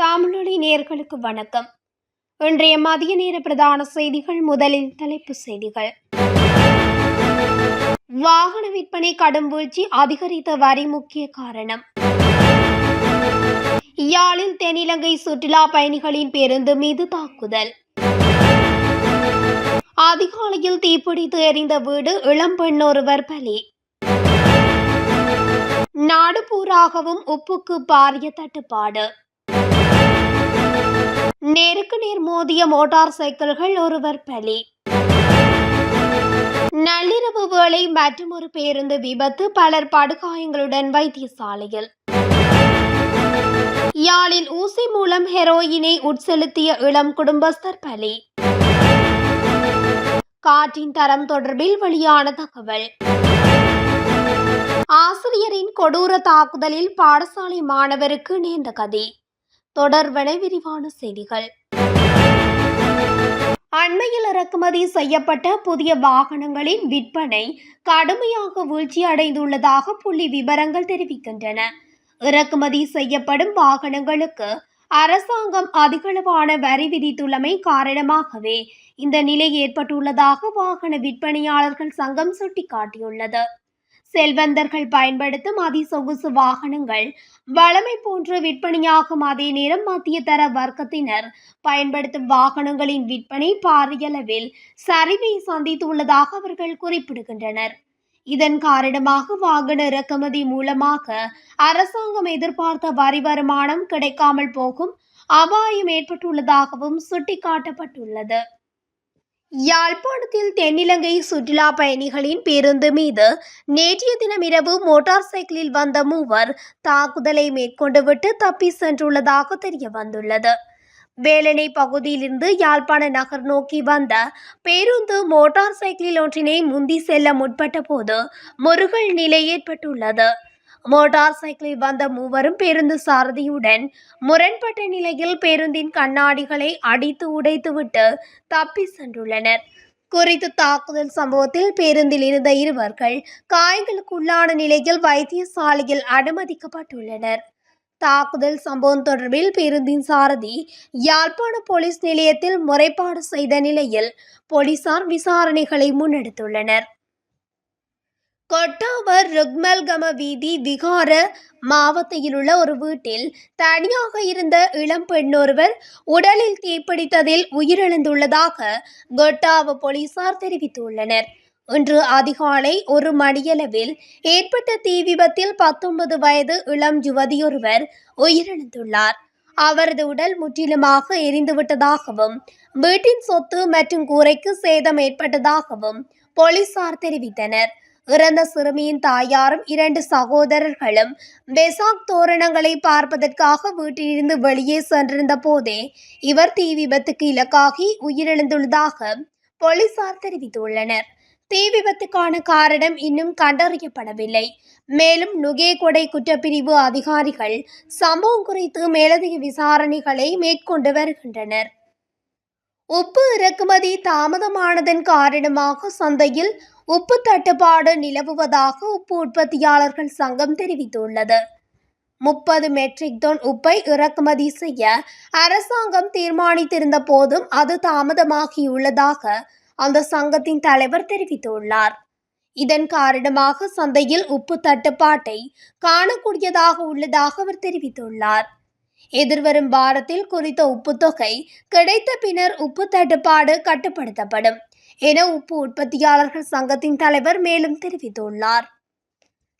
தாமொழி நேர்களுக்கு வணக்கம். இன்றைய மதிய நேர பிரதான செய்திகள் முதலில் தலைப்பு செய்திகள். வாகன விற்பனை கடும் வீழ்ச்சி அதிகரித்த வரி முக்கிய காரணம். யாழில் தென்னிலங்கை சுற்றுலா பயணிகளின் பேருந்து மீது தாக்குதல். அதிகாலையில் தீப்பிடித்து எரிந்த வீடு இளம்பெண் ஒருவர் பலி. நாடு பூராகவும் உப்புக்கு பாரிய தட்டுப்பாடு. நேருக்கு நேர் மோதிய மோட்டார் சைக்கிள்கள் ஒருவர் பலி. நள்ளிரவு வேளை ஒரு பேருந்து விபத்து பலர் படுகாயங்களுடன் வைத்தியசாலையில். யாழில் ஊசி மூலம் ஹெரோயினை உட்செலுத்திய இளம் குடும்பஸ்தர் பலி. காற்றின் தரம் தொடர்பில் வெளியான தகவல். ஆசிரியரின் கொடூர தாக்குதலில் பாடசாலை மாணவருக்கு நேர்ந்த கதி. தொடர்வன விரிவான செய்திகள். அண்மையில் இறக்குமதி செய்யப்பட்ட புதிய வாகனங்களின் விற்பனை கடுமையாக வீழ்ச்சி அடைந்துள்ளதாக புள்ளி விவரங்கள் தெரிவிக்கின்றன. இறக்குமதி செய்யப்படும் வாகனங்களுக்கு அரசாங்கம் அதிகளவான வரி விதித்துள்ளமை காரணமாகவே இந்த நிலை ஏற்பட்டுள்ளதாக வாகன விற்பனையாளர்கள் சங்கம் சுட்டிக்காட்டியுள்ளது. செல்வந்தர்கள் பயன்படுத்தும் அதிசொகுசு வாகனங்கள் வளமை போன்று விற்பனையாகும் அதே நேரம் மத்திய தர வர்க்கத்தினர் பயன்படுத்தும் வாகனங்களின் விற்பனை பாரியளவில் சரிவை சந்தித்துள்ளதாக அவர்கள் குறிப்பிடுகின்றனர். இதன் காரணமாக வாகன இறக்குமதி மூலமாக அரசாங்கம் எதிர்பார்த்த வரி வருமானம் கிடைக்காமல் போகும் அபாயம் ஏற்பட்டுள்ளதாகவும் சுட்டிக்காட்டப்பட்டுள்ளது. யாழ்ப்பாணத்தில் தென்னிலங்கை சுற்றுலா பயணிகளின் பேருந்து மீது நேற்றைய தினம் இரவு மோட்டார் சைக்கிளில் வந்த மூவர் தாக்குதலை மேற்கொண்டுவிட்டு தப்பி சென்றுள்ளதாக தெரிய வந்துள்ளது வேலனை பகுதியிலிருந்து யாழ்ப்பாண நகர் நோக்கி வந்த பேருந்து மோட்டார் சைக்கிளில் ஒன்றினை முந்தி செல்ல முற்பட்ட போது முருகல் நிலை ஏற்பட்டுள்ளது. மோட்டார் சைக்கிளில் வந்த மூவரும் பேருந்து சாரதியுடன் முரண்பட்ட நிலையில் பேருந்தின் கண்ணாடிகளை அடித்து உடைத்துவிட்டு தப்பி சென்றுள்ளனர். குறித்த தாக்குதல் சம்பவத்தில் பேருந்தில் இருந்த இருவர்கள் காயங்களுக்குள்ளான நிலையில் வைத்தியசாலையில் அனுமதிக்கப்பட்டுள்ளனர். தாக்குதல் சம்பவம் தொடர்பில் பேருந்தின் சாரதி யாழ்ப்பாண போலீஸ் நிலையத்தில் முறைப்பாடு செய்த நிலையில் போலீசார் விசாரணைகளை முன்னெடுத்துள்ளனர். கொட்டாவர் ருக்மல்கம வீதி விகார மாவட்டத்தில் உள்ள ஒரு வீட்டில் தனியாக இருந்த இளம் பெண்ணொருவர் உடலில் தீப்பிடித்ததில் உயிரிழந்துள்ளதாக கொட்டாவ போலீசார் தெரிவித்துள்ளனர். இன்று அதிகாலை ஒரு மணியளவில் ஏற்பட்ட தீ விபத்தில் பத்தொன்பது வயது இளம் யுவதியொருவர் உயிரிழந்துள்ளார். அவரது உடல் முற்றிலுமாக எரிந்துவிட்டதாகவும் வீட்டின் சொத்து மற்றும் கூரைக்கு சேதம் ஏற்பட்டதாகவும் போலீசார் தெரிவித்தனர். இறந்த சிறுமியின் தாயாரும் இரண்டு சகோதரர்களும் பெசாக் தோரணங்களை பார்ப்பதற்காக வீட்டிலிருந்து வெளியே சென்றிருந்த போதே இவர் தீ விபத்துக்கு இலக்காகி உயிரிழந்துள்ளதாக போலீசார் தெரிவித்துள்ளனர். தீ விபத்துக்கான காரணம் இன்னும் கண்டறியப்படவில்லை. மேலும் நுகேகொடை குற்றப்பிரிவு அதிகாரிகள் சம்பவம் குறித்து மேலதிக விசாரணைகளை மேற்கொண்டு வருகின்றனர். உப்பு இறக்குமதி தாமதமானதன் காரணமாக சந்தையில் உப்பு தட்டுப்பாடு நிலவுவதாக உப்பு உற்பத்தியாளர்கள் சங்கம் தெரிவித்துள்ளது. முப்பது மெட்ரிக் டன் உப்பை இறக்குமதி செய்ய அரசாங்கம் தீர்மானித்திருந்த போதும் அது தாமதமாகியுள்ளதாக அந்த சங்கத்தின் தலைவர் தெரிவித்துள்ளார். இதன் காரணமாக சந்தையில் உப்பு தட்டுப்பாட்டை காணக்கூடியதாக உள்ளதாக அவர் தெரிவித்துள்ளார். எதிர்வரும் வாரத்தில் குறித்த உப்பு தொகை கிடைத்த பின்னர் உப்பு தட்டுப்பாடு கட்டுப்படுத்தப்படும். என உப்பு உற்பத்தியாளர்கள் சங்கத்தின் தலைவர் மேலும் தெரிவித்துள்ளார்.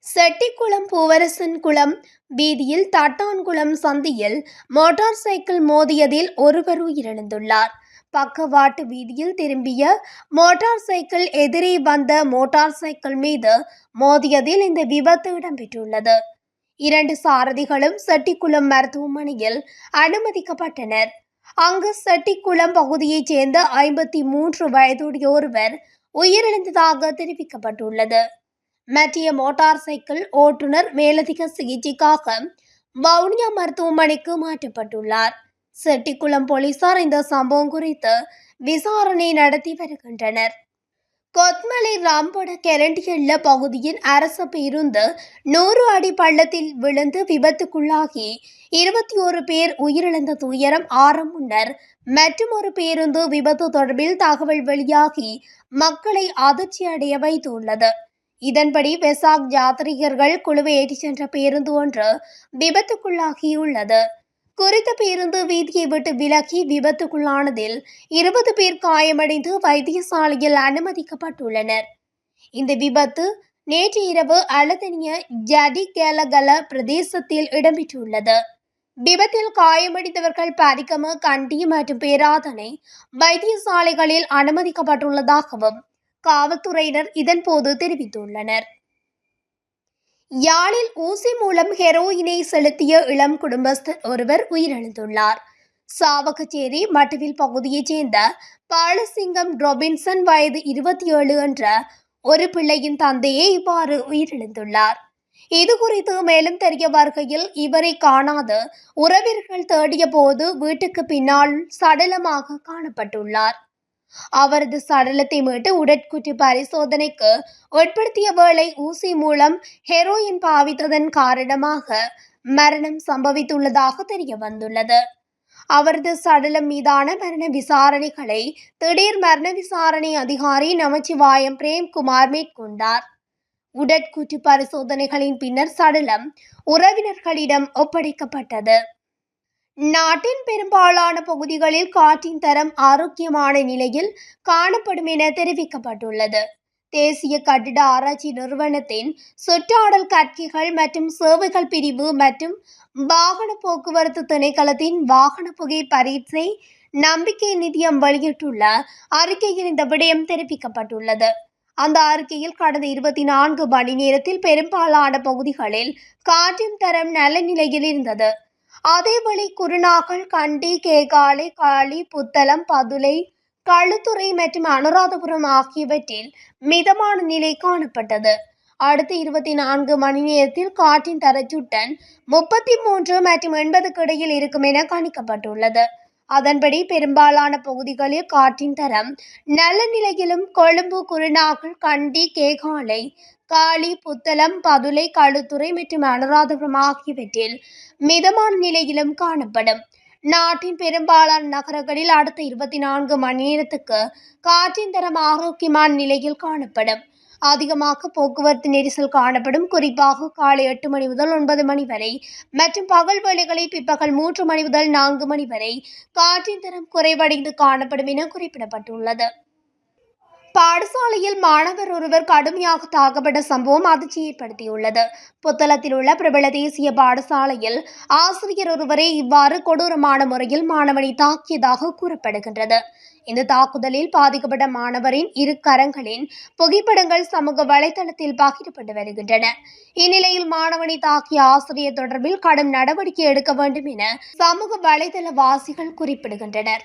செட்டிக்குளம் பூவரசன் குளம் வீதியில் தட்டான்குளம் சந்தியில் மோட்டார் சைக்கிள் மோதியதில் ஒருவர் உயிரிழந்துள்ளார். பக்கவாட்டு வீதியில் திரும்பிய மோட்டார் சைக்கிள் எதிரே வந்த மோட்டார் சைக்கிள் மீது மோதியதில் இந்த விபத்து இடம்பெற்றுள்ளது. இரண்டு சாரதிகளும் செட்டிக்குளம் மருத்துவமனையில் அனுமதிக்கப்பட்டனர். அங்கு செட்டிக்குளம் பகுதியைச் சேர்ந்த ஐம்பத்தி மூன்று வயதுடைய ஒருவர் உயிரிழந்ததாக தெரிவிக்கப்பட்டுள்ளது. மற்றிய மோட்டார் சைக்கிள் ஓட்டுநர் மேலதிக சிகிச்சைக்காக வவுனியா மருத்துவமனைக்கு மாற்றப்பட்டுள்ளார். செட்டிக்குளம் போலீசார் இந்த சம்பவம் குறித்து விசாரணை நடத்தி வருகின்றனர். கொத்மலை ராம்பட கெரண்டியள்ள பகுதியின் அரச பேருந்து நூறு அடி பள்ளத்தில் விழுந்து விபத்துக்குள்ளாகி இருபத்தி ஒரு பேர் உயிரிழந்த துயரம் ஆரம் முன்னர் மற்றும் ஒரு பேருந்து விபத்து தொடர்பில் தகவல் வெளியாகி மக்களை அதிர்ச்சி அடைய வைத்துள்ளது. இதன்படி வெசாக் யாத்ரீகர்கள் குழுவை ஏற்றிச் சென்ற பேருந்து ஒன்று விபத்துக்குள்ளாகியுள்ளது. குறித்த பேருந்து வீதியை விட்டு விலகி விபத்துக்குள்ளானதில் இருபது பேர் காயமடைந்து வைத்தியசாலையில் அனுமதிக்கப்பட்டுள்ளனர். இந்த விபத்து நேற்று இரவு அலதனிய ஜடிகேலகல பிரதேசத்தில் இடம்பெற்றுள்ளது. விபத்தில் காயமடைந்தவர்கள் பரிகம கண்டி மற்றும் பேராதனை வைத்தியசாலைகளில் அனுமதிக்கப்பட்டுள்ளதாகவும் காவல்துறையினர் இதன்போது தெரிவித்துள்ளனர். யாழில் ஊசி மூலம் ஹெரோயினை செலுத்திய இளம் குடும்பஸ்தர் ஒருவர் உயிரிழந்துள்ளார். சாவகச்சேரி மட்டுவில் பகுதியைச் சேர்ந்த பாலசிங்கம் ரொபின்சன் வயது இருபத்தி ஏழு என்ற ஒரு பிள்ளையின் தந்தையே இவ்வாறு உயிரிழந்துள்ளார். இது குறித்து மேலும் தெரிய வருகையில் இவரை காணாது உறவினர்கள் தேடிய போது வீட்டுக்கு பின்னால் சடலமாக காணப்பட்டுள்ளார். அவரது சடலத்தை மீட்டு உடற்குற்று பரிசோதனைக்கு உட்படுத்திய வேளை ஊசி மூலம் ஹெரோயின் பாவித்ததன் காரணமாக மரணம் சம்பவித்துள்ளதாக தெரிய வந்துள்ளது. அவரது சடலம் மீதான மரண விசாரணைகளை திடீர் மரண விசாரணை அதிகாரி நமச்சிவாயம் பிரேம்குமார் மேற்கொண்டார். உடற்கூற்று பரிசோதனைகளின் பின்னர் சடலம் உறவினர்களிடம் ஒப்படைக்கப்பட்டது. நாட்டின் பெரும்பாலான பகுதிகளில் காற்றின் தரம் ஆரோக்கியமான நிலையில் காணப்படும் என தெரிவிக்கப்பட்டுள்ளது. தேசிய கட்டிட ஆராய்ச்சி நிறுவனத்தின் சுற்றாடல் கற்கைகள் மற்றும் சேவைகள் பிரிவு மற்றும் வாகன போக்குவரத்து திணைக்களத்தின் வாகன புகை பரீட்சை நம்பிக்கை நிதியம் வெளியிட்டுள்ள அறிக்கையில் இந்த விடயம் தெரிவிக்கப்பட்டுள்ளது. அந்த அறிக்கையில் கடந்த இருபத்தி நான்கு மணி நேரத்தில் பெரும்பாலான பகுதிகளில் காற்றின் தரம் நல்ல நிலையில் இருந்தது. அதேவேளை குருநாகல் கண்டி கேகாலை காளி புத்தளம் பதுளை களுத்துறை மற்றும் அனுராதபுரம் ஆகியவற்றில் மிதமான நிலை காணப்பட்டது. அடுத்த இருபத்தி நான்கு மணி நேரத்தில் காற்றின் தரச்சுட்டன் முப்பத்தி மூன்று மற்றும் எண்பதுக்கு இடையில் இருக்கும் என கணிக்கப்பட்டுள்ளது. அதன்படி பெரும்பாலான பகுதிகளில் காற்றின் தரம் நல்ல நிலையிலும் கொழும்பு குருநாகல் கண்டி கேகாலை காளி புத்தளம் பதுளை களுத்துறை மற்றும் அனுராதபுரம் ஆகியவற்றில் மிதமான நிலையிலும் காணப்படும். நாட்டின் பெரும்பாலான நகரங்களில் அடுத்த இருபத்தி நான்கு மணி நேரத்துக்கு காற்றின் தரம் ஆரோக்கியமான நிலையில் காணப்படும். அதிகமாக போக்குவரத்து நெரிசல் காணப்படும். குறிப்பாக காலை எட்டு மணி முதல் ஒன்பது மணி வரை மற்றும் பகல் வேளைகளில் பிற்பகல் மூன்று மணி முதல் நான்கு மணி வரை காற்றின் தரம் குறைவடைந்து காணப்படும் என குறிப்பிடப்பட்டுள்ளது. பாடசாலையில் மாணவர் ஒருவர் கடுமையாக தாக்கப்பட்ட சம்பவம் அதிர்ச்சி ஏற்படுத்தியுள்ளது புத்தளத்தில் உள்ள பிரபல தேசிய பாடசாலையில் ஆசிரியர் ஒருவரே இவ்வாறு கொடூரமான முறையில் மாணவனை தாக்கியதாக கூறப்படுகின்றது. இந்த தாக்குதலில் பாதிக்கப்பட்ட மாணவரின் இரு கரங்களின் புகைப்படங்கள் சமூக வலைதளத்தில் பகிரப்பட்டு வருகின்றன. இந்நிலையில் மாணவனை தாக்கிய ஆசிரியர் தொடர்பில் கடும் நடவடிக்கை எடுக்க வேண்டும் என சமூக வலைதள வாசிகள் குறிப்பிடுகின்றனர்.